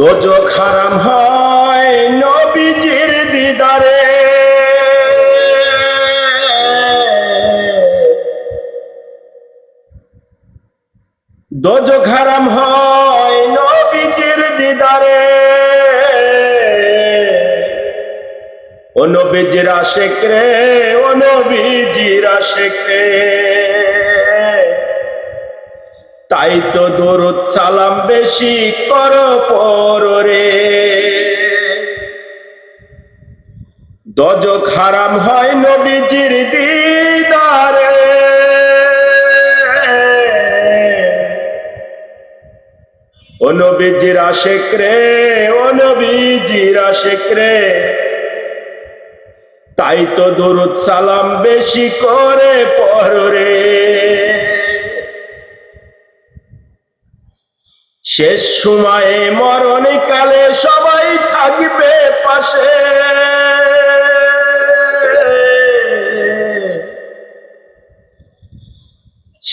দোজক হারাম হয় নবীজির দিদারে। দোজক হারাম হয় নবীজির দিদারে। ও নবীজির আশেক রে ও নবীজির আশেক রে তাই তো দরুদ সালাম বেশি কর পর রে। দজক হারাম হয় নবীজির দিদারে। ও নবীজির আশেক রে, ও নবীজির রে। তাই তো দরুদ সালাম বেশি করে পর শেষ সময়ে মরণে কালে সবাই থাকবে পাশে।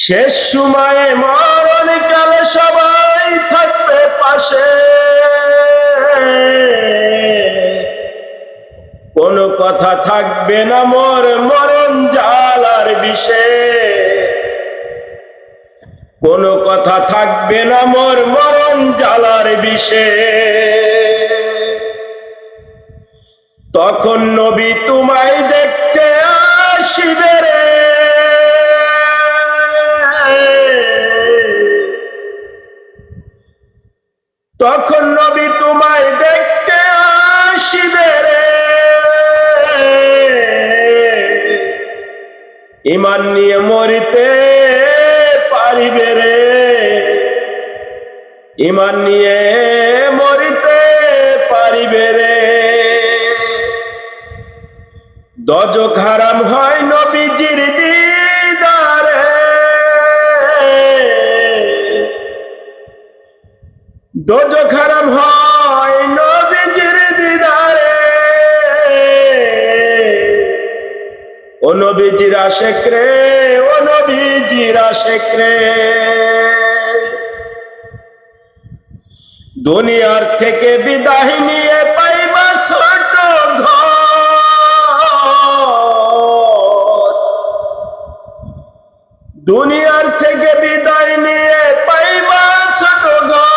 শেষ সময়ে মরণ কালে সবাই থাকবে পাশে। কোনো কথা থাকবে না মোর মরণ জালার বিষে। কোনো কথা থাকবে না মোর মরণ জালার বিষে। তখন নবী তোমায় দেখতে আসিবে রে। তখন নবী তোমায় দেখতে আসিবে রে। ইমান নিয়ে মরিতে ইমান নিয়ে মরিতে পারিবে রে। দজক হারাম হয় নবীজির দিদারে। দজক হারাম হয় নবীজির দিদারে। ও নবীজির আশেক রে, ও নবীজির আশেক রে। দুনিয়ার থেকে বিদায় নিয়ে পাইবা ছোট ঘর। দুনিয়ার থেকে বিদায় নিয়ে পাইবা ছোট ঘর।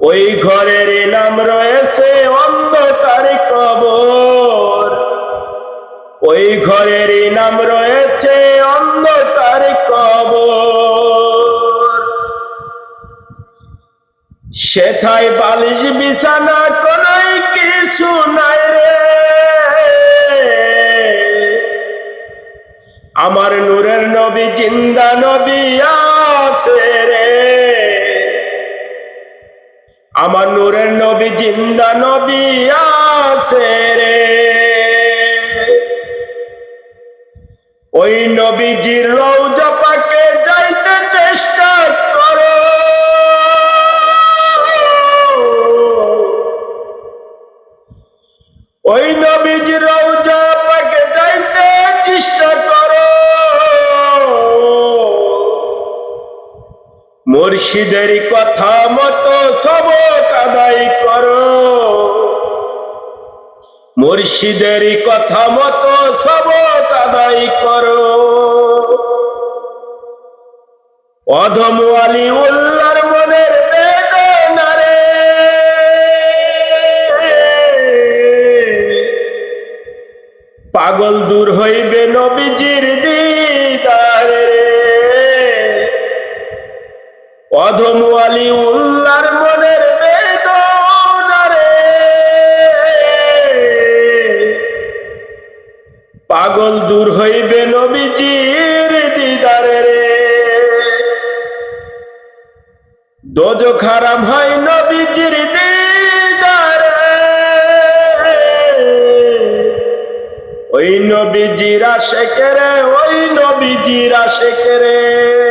ওই ঘরের নাম রয়েছে অন্ধকার কবর। ওই ঘরের নাম রয়েছে সেথায় বালিশ বিছানা কোনাই কিছু নাই রে। আমার নূরের নবী, জিন্দা নবী আছে রে। আমার নূরের নবী, জিন্দা নবী আছে রে। ওই নবীজির রৌজা পাকে যাইতে চেষ্টা করো। ওই নবীজির পাকে যাইতে চেষ্টা করো। মুর্শিদের কথা মতো সব কাদাই করো। মুর্শিদের কথা মতো সব কাদাই করো। অধম আলী উল্লার পাগল দূর হইবে নবীজির দিদার অধম আলী উল্লার মনের বেদনা রে। পাগল দূর হইবে নবীজির দিদারে রে। দোজক হারাম হয় নবীজির দিদারে। নবীজির আশেকে রে ওই নবীজিরা আশেকে রে